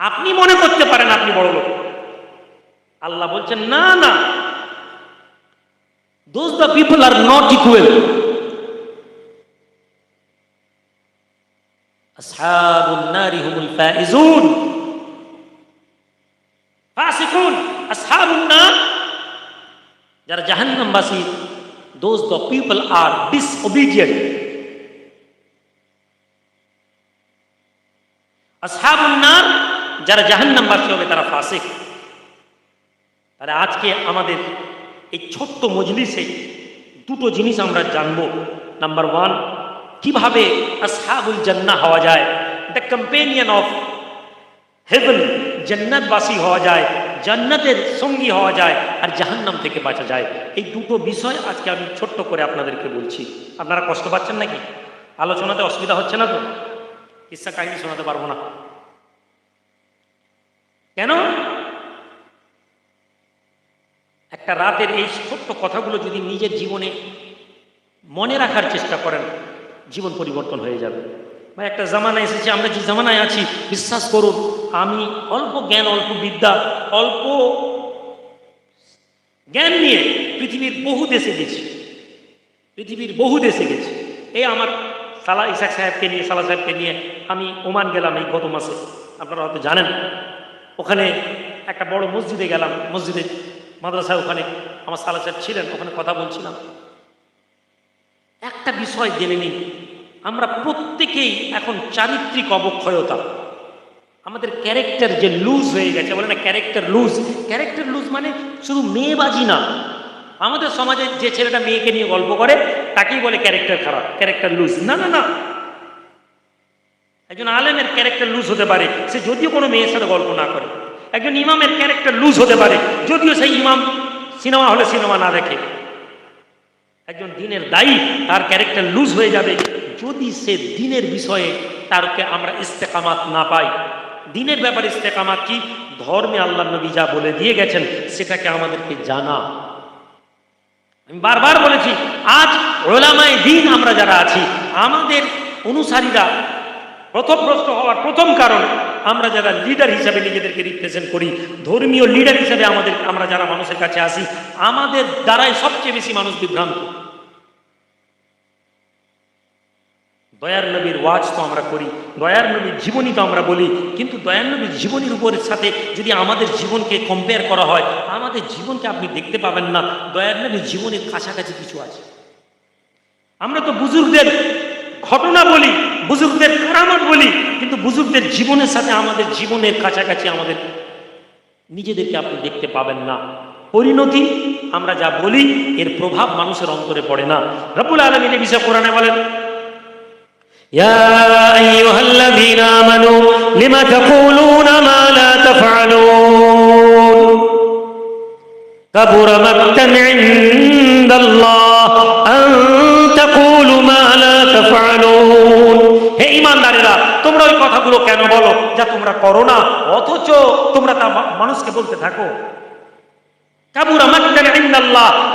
আপনি মনে করতে পারেন আপনি বড় লোক। আল্লাহ বলছেন, না না। Those the people are not equal যারা জাহান্নামবাসী দোজ দ্য পিপল আর যারা জাহান্নামবাসী হবে, তারা ফাসিক। তাহলে আজকে আমাদের এই ছোট্ট মজলিসে দুটো জিনিস আমরা জানব। নাম্বার ওয়ান কীভাবে আসহাবুল জান্নাহ হওয়া যায়? দ্য কম্পেনিয়ন অফ হেভেন জান্নাতবাসী হওয়া যায়, জান্নাতের সঙ্গী হওয়া যায়, আর জাহান্নাম থেকে বাঁচা যায়। এই দুটো বিষয় আজকে আমি ছোট্ট করে আপনাদেরকে বলছি। আপনারা কষ্ট পাচ্ছেন নাকি? আলোচনাতে অসুবিধা হচ্ছে না তো? কিসা কাহিনী শোনাতে পারব না। কেন? একটা রাতের এই ছোট্ট কথাগুলো যদি নিজের জীবনে মনে রাখার চেষ্টা করেন, জীবন পরিবর্তন হয়ে যাবে। বা একটা জামানা এসেছে, আমরা যে জামানায় আছি, বিশ্বাস করুন, আমি অল্প জ্ঞান, অল্প বিদ্যা, অল্প জ্ঞান নিয়ে পৃথিবীর বহু দেশে গেছি। পৃথিবীর বহু দেশে গেছি। এই আমার সালা ইসাক সাহেবকে নিয়ে, সালা সাহেবকে নিয়ে আমি ওমান গেলাম এই গত মাসে। আপনারা হয়তো জানেন ওখানে একটা বড় মসজিদে গেলাম, মসজিদে, মাদ্রাসায় ওখানে আমার সালা সাহেব ছিলেন, ওখানে কথা বলছিলাম। একটা বিষয় জেনে নিন আমরা প্রত্যেকেই এখন চারিত্রিক অবক্ষয়তা। আমাদের ক্যারেক্টার যে লুজ হয়ে গেছে, বলে না ক্যারেক্টার লুজ ক্যারেক্টার লুজ মানে শুধু মেয়েবাজি না। আমাদের সমাজে যে ছেলেটা মেয়েকে নিয়ে গল্প করে, তাকেই বলে ক্যারেক্টার খারাপ ক্যারেক্টার লুজ না না না একজন আলেমের ক্যারেক্টার লুজ হতে পারে, সে যদিও কোনো মেয়ের সাথে গল্প না করে। একজন ইমামের ক্যারেক্টার লুজ হতে পারে, যদিও সেই ইমাম সিনেমা হলে সিনেমা না দেখে। একজন দিনের দায়ী, তার ক্যারেক্টার লুজ হয়ে যাবে। যদি সে দিনের বিষয়ে তারকে আমরা ইস্তেকামাত না পাই, দিনের ব্যাপারে ইস্তেকামাত কি? ধর্মে আল্লাহ নবী যা বলে দিয়ে গেছেন, সেটাকে আমাদেরকে জানা। আমি বারবার বলেছি, আজ ওলামায় দিন আমরা যারা আছি, আমাদের অনুসারীরা প্রথমগ্রস্ত হওয়ার প্রথম কারণ, আমরা যারা লিডার হিসাবে নিজেদেরকে রিপ্রেজেন্ট করি, ধর্মীয় লিডার হিসাবে আমাদের, আমরা যারা মানুষের কাছে আসি, আমাদের দ্বারাই সবচেয়ে বেশি মানুষ বিভ্রান্ত। দয়ার নবীর ওয়াজ তো আমরা করি, দয়ার নবীর জীবনী তো আমরা বলি, কিন্তু দয়ার নবীর জীবনীর উপরের সাথে যদি আমাদের জীবনকে কম্পেয়ার করা হয়, আমাদের জীবনকে আপনি দেখতে পাবেন না, দয়ার নবীর জীবনের কাছাকাছি কিছু আছে। আমরা তো বুজুর্গদের ঘটনা বলি বুজুর্গদের কারামত বলি কিন্তু বুজুর্গদের জীবনের সাথে আমাদের জীবনের কাছাকাছি আমাদের নিজেদেরকে আপনি দেখতে পাবেন না পরিণতি আমরা যা বলি এর প্রভাব মানুষের অন্তরে পড়ে না রব্বুল আলমিন এই বিষয়ে কোরআনে বলেন يا أيها الذين آمنوا لم تقولون ما لا تفعلون كبر مقتا عند الله أن تقولوا ما হে ঈমানদারেরা তোমরা ওই কথাগুলো কেন বলো? যা তোমরা করো না, অথচ তোমরা তা মানুষকে বলতে থাকো।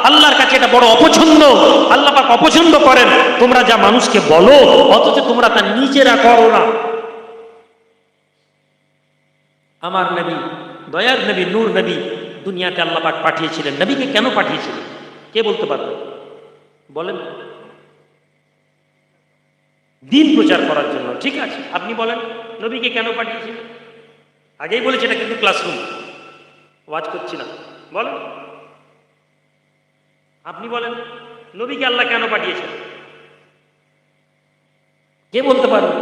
আল্লাহর কাছে এটা বড় অপছন্দ। আল্লাহ পাক অপছন্দ করেন। তোমরা যা মানুষকে বলো, অথচ তোমরা তা নিজেরা করো না। আমার নবী, দয়ার নবী, নূর নবী দুনিয়াতে আল্লাহ পাক পাঠিয়েছিলেন। নবীকে কেন পাঠিয়েছিলেন? কে বলতে পারবে? বলেন। দিন প্রচার করার জন্য। ঠিক আছে, আপনি বলেন, নবীকে কেন পাঠিয়েছিলেন আগেই বলেছি এটা কিন্তু ক্লাসরুম ওয়াজ করছি না। বলেন। আপনি বলেন, নবীকে আল্লাহ কেন পাঠিয়েছেন? কে বলতে পারবে?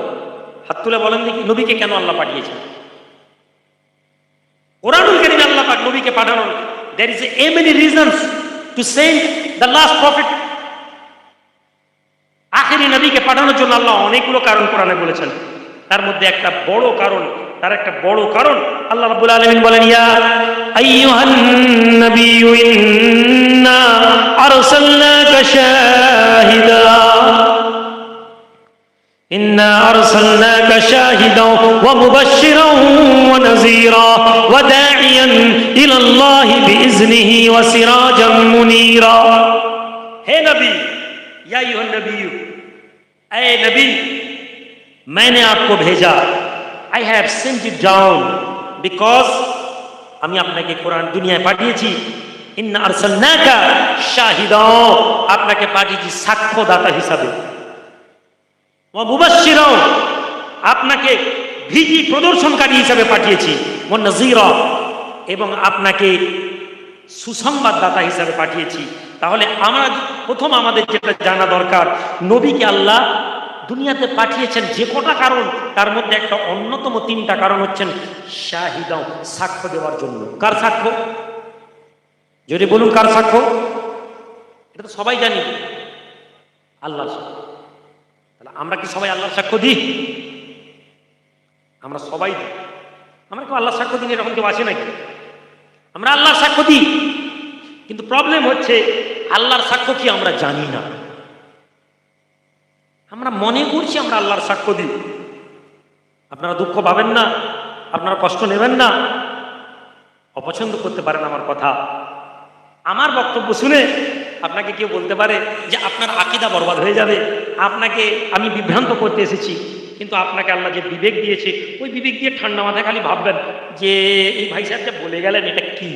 হাত তুলে বলেন দেখি, নবীকে কেন আল্লাহ পাঠিয়েছেন? কোরআনুল কারীম আল্লাহ পাক নবীকে পাঠানোর, there is a many reasons to send the last prophet আখেরি নবীকে পাঠানোর জন্য আল্লাহ অনেকগুলো কারণ কোরআনে বলেছেন। তার মধ্যে একটা বড় কারণ, তার একটা বড় কারণ আল্লাহ রাব্বুল আলামিন বলেন, ইয়া আইয়ুহান নাবিয়্যু ইন্না আরসালনাকা শাহিদা। ইন্না আরসালনাকা শাহিদা ওয়া মুবাশশিরান ওয়া নাযীরা ওয়া দাঈয়ান ইলা আল্লাহি বিইজনিহি ওয়া সিরাজাম মুনীরা। হে নবী या अय्युहन नबी ए नबी मैंने आपको भेजा I have sent it down because আমি আপনাকে কোরআন দুনিয়ায় পাঠিয়েছি ইন্না আরসালনাকা শাহিদা আপনাকে পাঠিয়েছি সাক্ষ্যদাতা হিসাবে ওয়া মুবাশশিরাও আপনাকে ভীতি প্রদর্শনকারী হিসাবে পাঠিয়েছি ওয়া নাযীরা এবং আপনাকে সুসংবাদদাতা হিসাবে পাঠিয়েছি। তাহলে আমরা প্রথম আমাদের যেটা জানা দরকার, নবীকে আল্লাহ দুনিয়াতে পাঠিয়েছেন যে কটা কারণ, তার মধ্যে একটা অন্যতম তিনটা কারণ হচ্ছেন শাহিদাও সাক্ষ্য দেওয়ার জন্য। কার সাক্ষ্য? যদি বলুন কার সাক্ষ্য? এটা তো সবাই জানি। আল্লাহ তাহলে আমরা কি সবাই আল্লাহর সাক্ষ্য দিই? আমরা সবাই আমরা কেউ আল্লাহর সাক্ষ্য দিন এরকম কেউ আছে নাকি? আমরা আল্লাহর সাক্ষ্য দিই। কিন্তু প্রবলেম হচ্ছে, আল্লাহর সাক্ষ্য কি আমরা জানি না। আমরা মনে করছি আমরা আল্লাহর সাক্ষ্য দিই। আপনারা দুঃখ পাবেন না, আপনারা কষ্ট নেবেন না, অপছন্দ করতে পারেন আমার কথা। আমার বক্তব্য শুনে আপনাকে কেউ বলতে পারে যে আপনার আকিদা বরবাদ হয়ে যাবে। আপনাকে আমি বিভ্রান্ত করতে এসেছি। কিন্তু আপনাকে আল্লাহ যে বিবেক দিয়েছে, ওই বিবেক দিয়ে ঠান্ডা মাথায় খালি ভাববেন যে এই ভাই সাহেব যা বলে গেলেন এটা কি?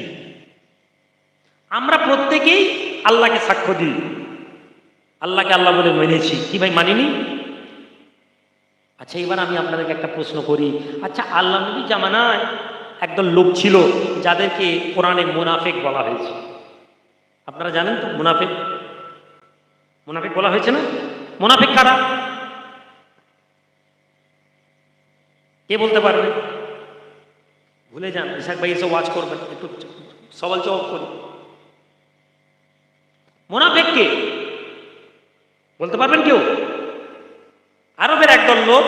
আমরা প্রত্যেকেই আল্লাহকে সাক্ষ্য দিই। আল্লাহকে আল্লাহ বলে মেনেছি। কি ভাই, মানিনি? আচ্ছা এবার আমি আপনাদেরকে একটা প্রশ্ন করি। আচ্ছা আল্লাহ নবী জামানায় একদল লোক ছিল যাদেরকে কোরআনে মুনাফেক বলা হয়েছে। আপনারা জানেন তো মুনাফেক? মুনাফেক বলা হয়েছে না? মুনাফেক কারা? কে বলতে পারবে? ভুলে যান ইসাক ভাই এসে ওয়াচ করবেন, একটু সবাল জবাব করি। মুনাফেক কে? বলতে পারবেন কেউ? আরবের একদল লোক,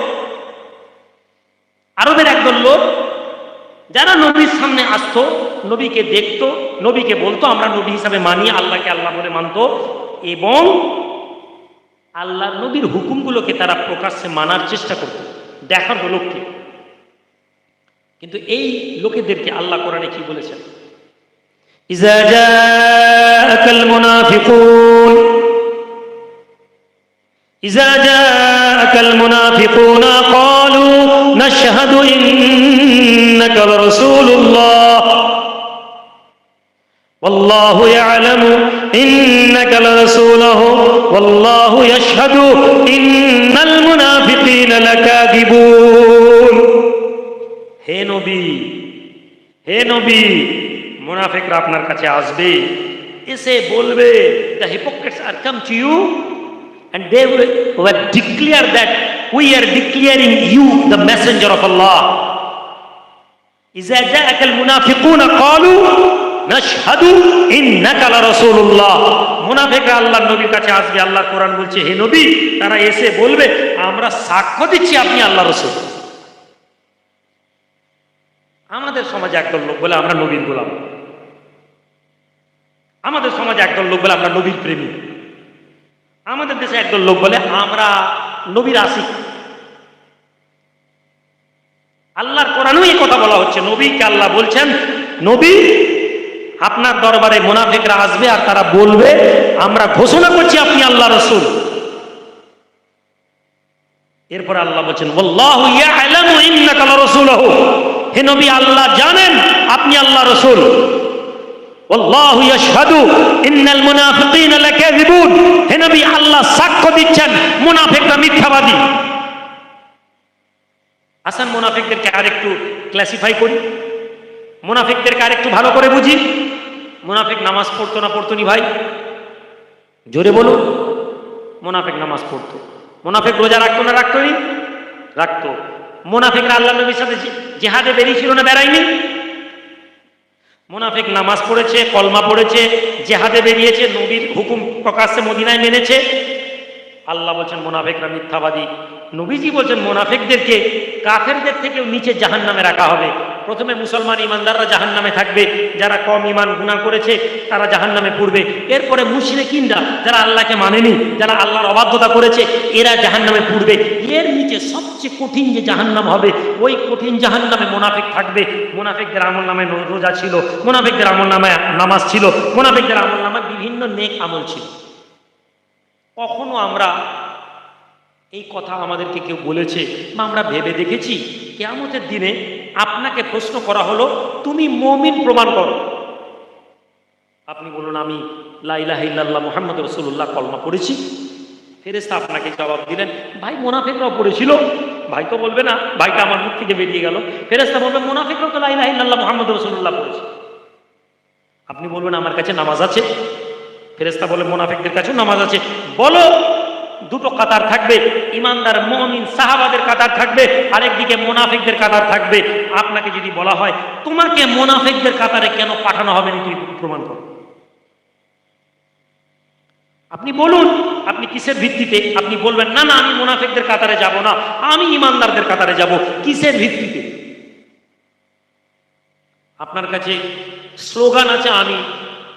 আরবের একদল লোক, যারা নবীর সামনে আসতো, নবীকে দেখতো, নবীকে বলতো, আমরা নবী হিসাবে মানি, আল্লাহকে আল্লাহ বলে মানতো, এবং আল্লাহ নবীর হুকুমগুলোকে তারা প্রকাশ্যে মানার চেষ্টা করত। দেখার লোককে কিন্তু এই লোকেদেরকে আল্লাহ কোরআনে কি বলেছেন إذا جاءك المنافقون إذا جاءك المنافقون قالوا نشهد إنك لرسول الله والله يعلم إنك لرسوله والله يشهد إن المنافقين لكاذبون হে নবী হে নবী মুনাফিকরা আপনার কাছে আসবে এসে বলবে the hypocrites are come to you and they will will declare that we are declaring you the messenger of Allah إذا جاءك المنافقون قالوا نشهد إنك لرسول الله মুনাফিকরা আল্লাহর নবীর কাছে আসবে আল্লাহ কোরআন বলছে হে নবী তারা এসে বলবে আমরা সাক্ষ্য দিচ্ছি আপনি আল্লাহ রসুল আমাদের সমাজে একদল লোক বলে আমরা নবীর গোলাম। আমাদের সমাজে একদল লোক বলে আমরা নবীর প্রেমী। আমাদের দেশে একদল লোক বলে আমরা নবীর আসিক আল্লাহর কোরআনেও এই কথা বলা হচ্ছে নবীকে আল্লাহ বলছেন, নবী, আপনার দরবারে মোনাফিকরা আসবে আর তারা বলবে, আমরা ঘোষণা করছি আপনি আল্লাহ রসুল। এরপর আল্লাহ বলছেন হে নবী, আল্লাহ জানেন আপনি আল্লাহ রসুল। হে আল্লাহ সাক্ষ্য দিচ্ছেন আসান মুনাফিকদেরকে ক্লাসিফাই করি। মুনাফিকদেরকে আরেকটু ভালো করে বুঝি। মুনাফিক নামাজ পড়তো না পড়তো নি ভাই? জোরে বলুন। মুনাফিক নামাজ পড়তো। মুনাফিক রোজা রাখতো না রাখতো নি? রাখতো। মুনাফিকরা আল্লাহ নবীর সাথে জেহাদে বেরিয়েছিল না, বেড়ায়নি? মোনাফেক নামাজ পড়েছে, কলমা পড়েছে, জেহাদে বেরিয়েছে, নবীর হুকুম প্রকাশ্যে মদিনায় মেনেছে। আল্লাহ বলছেন, মোনাফেকরা মিথ্যাবাদী। নবীজি বলছেন, মোনাফেকদেরকে কাফেরদের থেকেও নিচে জাহান নামে রাখা হবে। প্রথমে মুসলমান ইমানদাররা জাহান নামে থাকবে, যারা কম ইমান গুণা করেছে, তারা জাহান নামে পড়বে। এরপরে মুশরিকিনরা, যারা আল্লাহকে মানেনি, যারা আল্লাহর অবাধ্যতা করেছে, এরা জাহান নামে পড়বে। এর নিচে সবচেয়ে কঠিন যে জাহান নাম হবে, ওই কঠিন জাহান নামে মোনাফেক থাকবে। মোনাফেকদের আমল নামে রোজা ছিল, মোনাফেকদের আমল নামে নামাজ ছিল, মোনাফেকদের আমল নামে বিভিন্ন নেক আমল ছিল। কখনো আমরা এই কথা আমাদেরকে কেউ বলেছে, বা আমরা ভেবে দেখেছি, কেয়ামতের দিনে আপনাকে প্রশ্ন করা হলো, তুমি মমিন প্রমাণ করো। আপনি বলুন, আমি লাইলাহ ইল্লাল্লাহ মোহাম্মদ রসুল্লাহ কলমা পড়েছি। ফেরেস্তা আপনাকে জবাব দিলেন, ভাই, মোনাফিকরাও পড়েছিল। ভাই তো বলবে না, ভাইটা আমার মুখ থেকে বেরিয়ে গেল। ফেরেস্তা বলবে, মোনাফিকরাও তো লাইলাহ ইল্লাল্লাহ মোহাম্মদ রসুল্লাহ পড়েছে। আপনি বলবেন, আমার কাছে নামাজ আছে? ফেরেস্তা বলে, মোনাফিকদের কাছেও নামাজ আছে। বলো দুটো কাতার থাকবে, ইমানদার মমিন সাহাবাদের কাতার থাকবে, আরেকদিকে মোনাফিকদের কাতার থাকবে। আপনাকে যদি বলা হয়, তোমাকে মোনাফিকদের কাতারে কেন পাঠানো হবে না তুমি প্রমাণ করো। আপনি বলুন, আপনি কিসের ভিত্তিতে? আপনি বলবেন, না না, আমি মোনাফিকদের কাতারে যাব না, আমি ইমানদারদের কাতারে যাব। কিসের ভিত্তিতে? আপনার কাছে স্লোগান আছে, আমি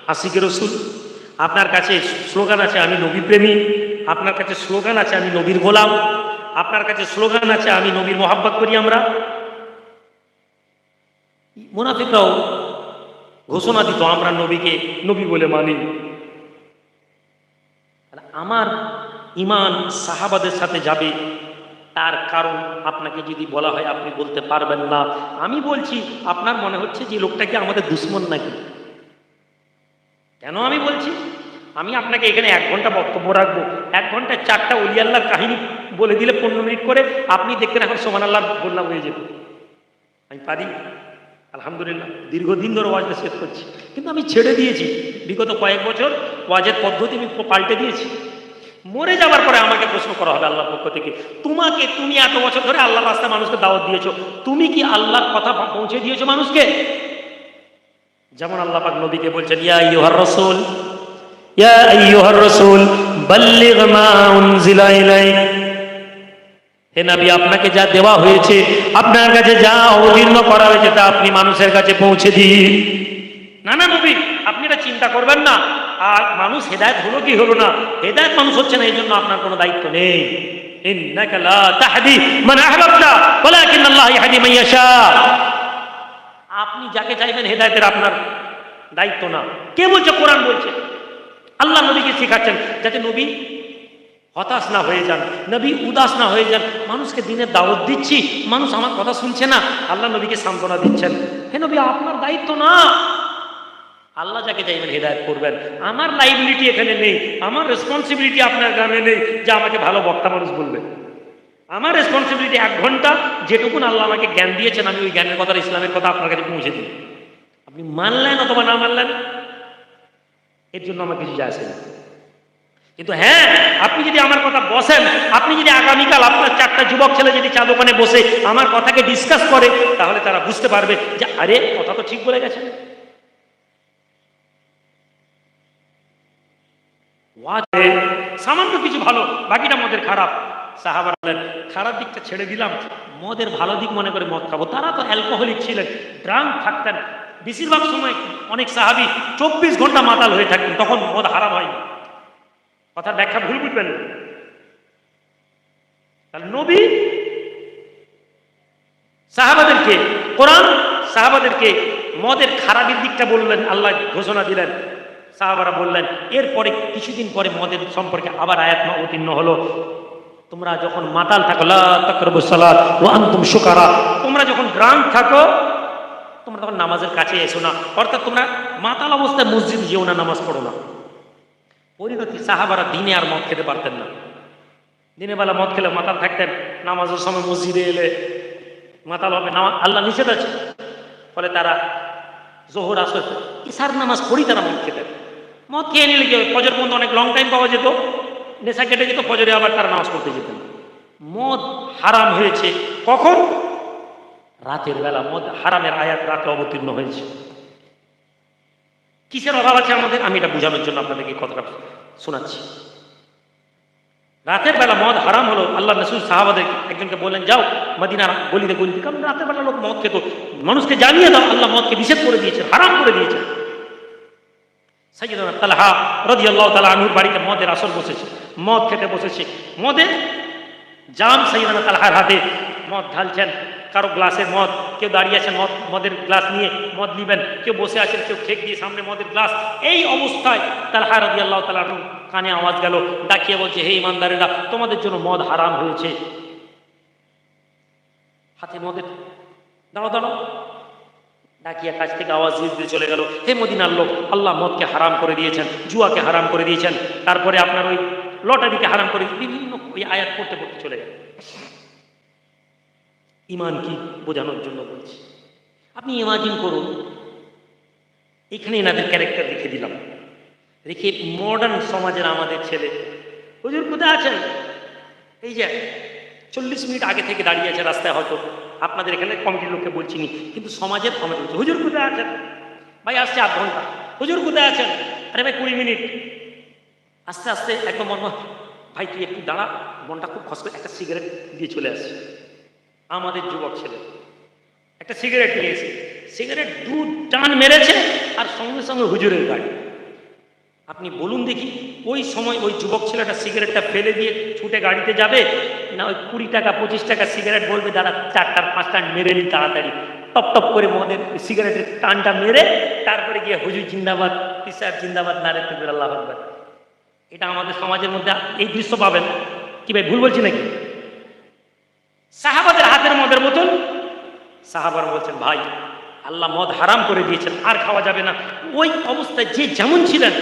আশিকে রসুল। আপনার কাছে স্লোগান আছে, আমি নবী প্রেমী আপনার কাছে স্লোগান আছে, আমি নবীর গোলাম। আপনার কাছে স্লোগান আছে, আমি নবীর মোহাব্বত করি আমরা। মুনাফিকরাও ঘোষণা দিত, আমরা নবীকে নবী বলে মানি। আমার ইমান সাহাবাদের সাথে যাবে, তার কারণ আপনাকে যদি বলা হয়, আপনি বলতে পারবেন না। আমি বলছি, আপনার মনে হচ্ছে যে লোকটা কি আমাদের দুশ্মন নাকি? কেন আমি বলছি? আমি আপনাকে এখানে এক ঘণ্টা বক্তব্য রাখব। এক ঘণ্টা চারটা অলিয়াল্লাহর কাহিনী বলে দিলে পনেরো মিনিট করে আপনি দেখতেন এখন সোমান আল্লাহ বললাম হয়ে যেত। আমি পারি? আলহামদুলিল্লাহ। দীর্ঘদিন ধরে ওয়াজটা শেষ করছি। কিন্তু আমি ছেড়ে দিয়েছি। বিগত কয়েক বছর ওয়াজের পদ্ধতি আমি পাল্টে দিয়েছি। মরে যাওয়ার পরে আমাকে প্রশ্ন করা হবে আল্লাহর পক্ষ থেকে, তোমাকে তুমি এত বছর ধরে আল্লাহর রাস্তায় মানুষকে দাওয়াত দিয়েছ, তুমি কি আল্লাহর কথা পৌঁছে দিয়েছ মানুষকে? যেমন আল্লাহ পাক নবীকে বলছেন, ইয়া ইউহার রসুল ইয়া আইয়ুহার রাসূল, বাল্লিগ মা উনজিলা ইলাইক। হে আপনাকে যা দেওয়া হয়েছে, আপনার কাছে যা অবতীর্ণ করা হয়েছে, তা আপনি মানুষের কাছে পৌঁছে দিন। না না, নবী, আপনি এটা চিন্তা করবেন না। আর মানুষ হেদায়ত হলো কি হলো না, হেদায়ত মানুষ হচ্ছে না এই জন্য আপনার কোনো দায়িত্ব নেই। আপনি যাকে চাইবেন হেদায়তের আপনার দায়িত্ব না। কে বলছে? কোরআন বলছে। আল্লাহ নবীকে শেখাচ্ছেন যাতে নবী হতাশ না হয়ে যান, নবী উদাস না হয়ে যান। মানুষকে দিনের দাওয়াত দিচ্ছি, মানুষ আমার কথা শুনছে না। আল্লাহ নবীকে সান্ত্বনা দিচ্ছেন। হে নবী, আপনার দায়িত্ব না। আল্লাহ যাকে চাইবেন হেদায়ত করবেন। আমার লাইবিলিটি এখানে নেই। আমার রেসপন্সিবিলিটি আপনার গ্রামে নেই, যে আমাকে ভালো বক্তা মানুষ বলবে। আমার রেসপন্সিবিলিটি এক ঘণ্টা যেটুকুন আল্লাহ আমাকে জ্ঞান দিয়েছেন, আমি ওই জ্ঞানের কথা ইসলামের কথা আপনার কাছে পৌঁছে দিই। আপনি মানলেন অথবা না মানলেন? এর জন্য আমার কিছু যায় না। কিন্তু হ্যাঁ আপনি যদি আমার কথা বসেন, আপনি যদি আগামীকাল আপনার চারটা যুবক ছেলে যদি চা দোকানে বসে আমার কথাকে ডিসকাস করে, তাহলে তারা বুঝতে পারবে যে, আরে, কথা তো ঠিক বলে গেছেন। সামান্য কিছু ভালো, বাকিটা মদের খারাপ। সাহাবার খারাপ দিকটা ছেড়ে দিলাম, মদের ভালো দিক মনে করে মদ খাব। তারা তো অ্যালকোহলিক ছিলেন ড্রাম থাকতেন। বেশিরভাগ সময় অনেক সাহাবি চব্বিশ ঘণ্টা মাতাল হয়ে থাকতেন, তখন মদ হারাম হয়নি। কথার ব্যাখ্যা ভুল বুঝবেন না। তাহলে নবী সাহাবাদেরকে, কোরআন সাহাবাদেরকে মদের খারাপের দিকটা বললেন, আল্লাহ ঘোষণা দিলেন। সাহাবারা বললেন, এরপরে কিছুদিন পরে মদের সম্পর্কে আবার আয়াত অবতীর্ণ হলো। তোমরা যখন মাতাল থাকো, লা তাকরাবু সালাত ওয়া আনতুম সুকারা তোমরা যখন গ্রাম থাকো তখন নামাজের কাছে এসো না। অর্থাৎ তোমরা মাতাল অবস্থায় মসজিদ যেও না, নামাজ পড়ো না। পরিণতি সাহাবারা দিনে আর মদ খেতে পারতেন না। দিনের বেলা মদ খেলে মাতাল থাকতেন, নামাজের সময় মসজিদে এলে মাতাল হবে নামা আল্লাহ নিষেধ আছে। ফলে তারা জোহর, আসর ইসার নামাজ পড়ি তারা মদ খেতেন। মদ খেয়ে নিলে কি? ফজর পর্যন্ত অনেক লং টাইম পাওয়া যেত। নেশা কেটে যেত, ফজরে আবার তারা নামাজ পড়তে যেতেন। মদ হারাম হয়েছে। কখন? রাতের বেলা মদ, হারামের আয়াত রাতে অবতীর্ণ হয়েছে। কিসের অভাব আছে আমাদের? আমি এটা বোঝানোর জন্য আপনাদেরকে কথাটা শোনাচ্ছি। রাতের বেলা মদ হারাম হলো, আল্লাহ রসুল সাহাবাদের একজনকে বললেন, যাও মদিনা গলিতে গলিতে কারণ রাতের বেলা লোক মদ খেত। মানুষকে জানিয়ে দাও, আল্লাহ মদকে নিষেধ করে দিয়েছে হারাম করে দিয়েছে সাইয়দনা তালহা রাদিয়াল্লাহু তাআলা আনহুর বাড়িতে মদের আসর বসেছে, মদ খেতে বসেছে। মদে জাম সাইয়দনা তালহার হাতে মদ ঢালছেন। কারও গ্লাসে মদ, কেউ দাঁড়িয়ে আছেন মদ, মদের গ্লাস নিয়ে মদ নিবেন, কেউ বসে আছেন, কেউ খেক দিয়ে সামনে মদের গ্লাস। এই অবস্থায় তালহা রাদিয়াল্লাহু আল্লাহ আনহু কানে আওয়াজ গেল, ডাকিয়ে বলছে, হে ইমানদারেরা তোমাদের জন্য মদ হারাম হয়েছে। হাতে মদের দাঁড়ো দাঁড়ো ডাকিয়া কাছ থেকে আওয়াজ দিয়ে চলে গেল, হে মদিনার লোক, আল্লাহ মদকে হারাম করে দিয়েছেন, জুয়াকে হারাম করে দিয়েছেন। তারপরে আপনার ওই লটারিকে হারাম করে বিভিন্ন ওই আয়াত পড়তে পড়তে চলে গেল। ইমান কি বোঝানোর জন্য বলছি। আপনি ইমাজিন করুন, এখানে এনাদের ক্যারেক্টার রেখে দিলাম। রেখে মডার্ন সমাজের আমাদের ছেলে। হুজুর কোথায় আছেন? এই যে, চল্লিশ মিনিট আগে থেকে দাঁড়িয়ে আছে রাস্তায় হয়তো। আপনাদের এখানে কমিটির লোককে বলছি নি, কিন্তু সমাজের কমিটি বলছে, হুজুর কোথায় আছেন? ভাই, আসছে আধ ঘণ্টা। হুজুর কোথায় আছেন? আরে ভাই, কুড়ি মিনিট। আস্তে আস্তে একদম মন ভাই, তুই একটু দাঁড়া, মনটা খুব খস করে একটা সিগারেট দিয়ে চলে আসছে। আমাদের যুবক ছেলে। একটা সিগারেট নিয়ে এসে সিগারেট দু টান মেরেছে আর সঙ্গে সঙ্গে হুজুরের গাড়ি। আপনি বলুন দেখি, ওই সময় ওই যুবক ছেলেটা সিগারেটটা ফেলে দিয়ে ছুটে গাড়িতে যাবে? না ওই কুড়ি টাকা, পঁচিশ টাকা সিগারেট বলবে দাদা চারটার পাঁচটা মেরে নি তাড়াতাড়ি। টপ টপ করে মদের সিগারেটের টানটা মেরে তারপরে গিয়ে হুজুর জিন্দাবাদ পিসার জিন্দাবাদ, নারে আল্লাহ এটা আমাদের সমাজের মধ্যে এই দৃশ্য পাবেন। কি ভাই, ভুল বলছি নাকি? সাহাবাদের হাতের মদের মতন। সাহাবার বলছেন, ভাই, আল্লাহ মদ হারাম করে দিয়েছেন, আর খাওয়া যাবে না। ওই অবস্থায় যে যেমন ছিলেন